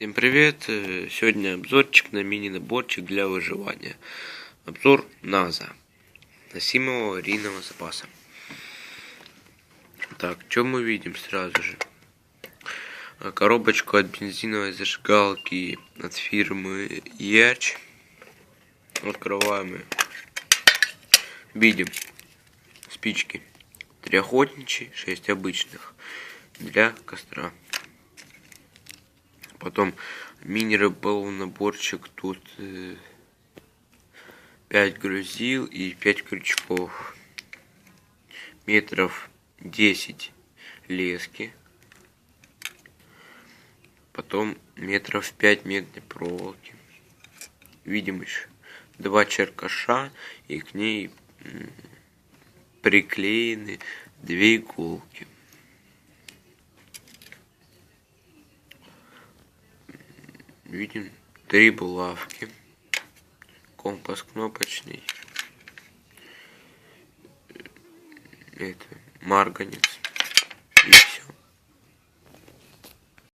Всем привет! Э, сегодня обзорчик на мини-наборчик для выживания. Обзор НАЗа. Носимого аварийного запаса. Так, что мы видим сразу же? Э, коробочку от бензиновой зажигалки от фирмы Яч. Открываем и видим спички. Три охотничьи, шесть обычных для костра. Потом мини-рыболов наборчик тут э, 5 грузил и 5 крючков. Метров 10 лески. Потом метров 5 медной проволоки. Видим еще два черкаша и к ней приклеены две иголки. Видим три булавки. Компас кнопочный. Это марганец